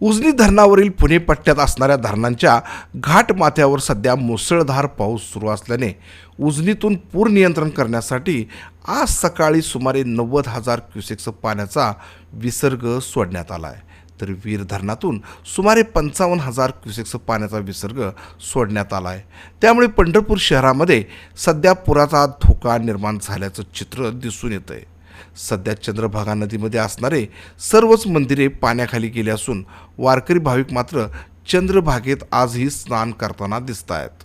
उजनी धरणावरील पुणे पट्ट्यात असणाऱ्या धरणांच्या घाटमाथ्यावर सध्या मुसळधार पाऊस सुरू असल्याने उजनीतून पूर नियंत्रण करण्यासाठी आज सकाळी सुमारे नव्वद हजार क्युसेक्सचं पाण्याचा विसर्ग सोडण्यात आला आहे तर वीर धरणातून सुमारे पंचावन्न हजार क्युसेक्स पाण्याचा विसर्ग सोडण्यात आला आहे त्यामुळे पंढरपूर शहरामध्ये सध्या पुराचा धोका निर्माण झाल्याचं चित्र दिसून येतं आहे सध्या चंद्रभागा नदीमध्ये असणारे सर्वच मंदिरे पाण्याखाली गेली असून वारकरी भाविक मात्र चंद्रभागेत आजही स्नान करताना दिसत आहेत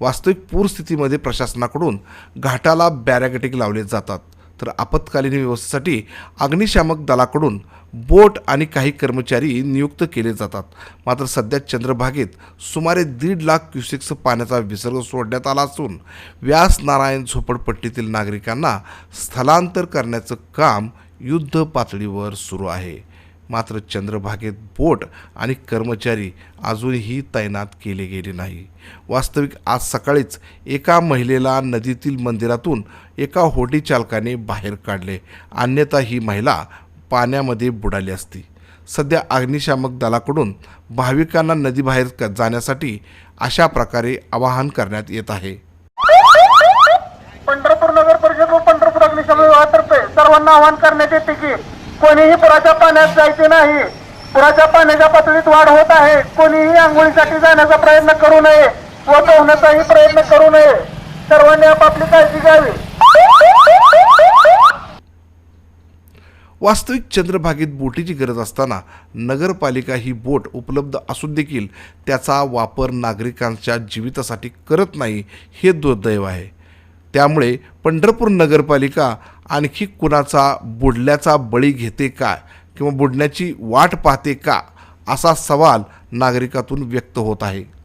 वास्तविक पूरस्थितीमध्ये प्रशासनाकडून घाटाला बॅरॅगेटिक लावले जातात. तर आपत्कालीन व्यवस्थेसाठी अग्निशामक दलाकडून बोट आणि काही कर्मचारी नियुक्त केले जातात. मात्र सध्या चंद्रभागेत सुमारे दीड लाख क्युसेक्स पाण्याचा विसर्ग सोडण्यात आला असून व्यास नारायण झोपडपट्टीतील नागरिकांना स्थलांतर करण्याचं काम युद्ध पातळीवर सुरू आहे. मात्र चंद्रभागेत बोट आणि कर्मचारी अजूनही तैनात केले गेले नाही. वास्तविक आज सकाळीच एका महिलेला नदीतील मंदिरातून एका होटी चालकाने बाहेर काढले. अन्यथा ही महिला पाण्यामध्ये बुडाली असती. सध्या अग्निशामक दलाकडून भाविकांना नदीबाहेर जाण्यासाठी अशा प्रकारे आवाहन करण्यात येत आहे. पंढरपूर नगर परिषद व पंढरपूर अग्निशामक विभागातर्फे सर्वांना आवाहन करण्यात येते की कोणीही पुराच्या पाण्यात जायचे नाही. पुराच्या पाण्याच्या पातळीत वाढ होत आहे. कोणीही आंघोळीसाठी जाण्याचा प्रयत्न करू नये व पोहण्याचाही प्रयत्न करू नये. सर्वांनी आपापली काळजी घ्यावी. वास्तविक चंद्रभागेत बोटीची गरज असताना नगरपालिका ही बोट उपलब्ध असून देखील त्याचा वापर नागरिकांच्या जीवितासाठी करत नाही हे दुर्दैव आहे. त्यामुळे पंढरपूर नगरपालिका आणखी कुणाचा बुडल्याचा बळी घेते का किंवा बुडण्याची वाट पाहते का असा सवाल नागरिकातून व्यक्त होत आहे.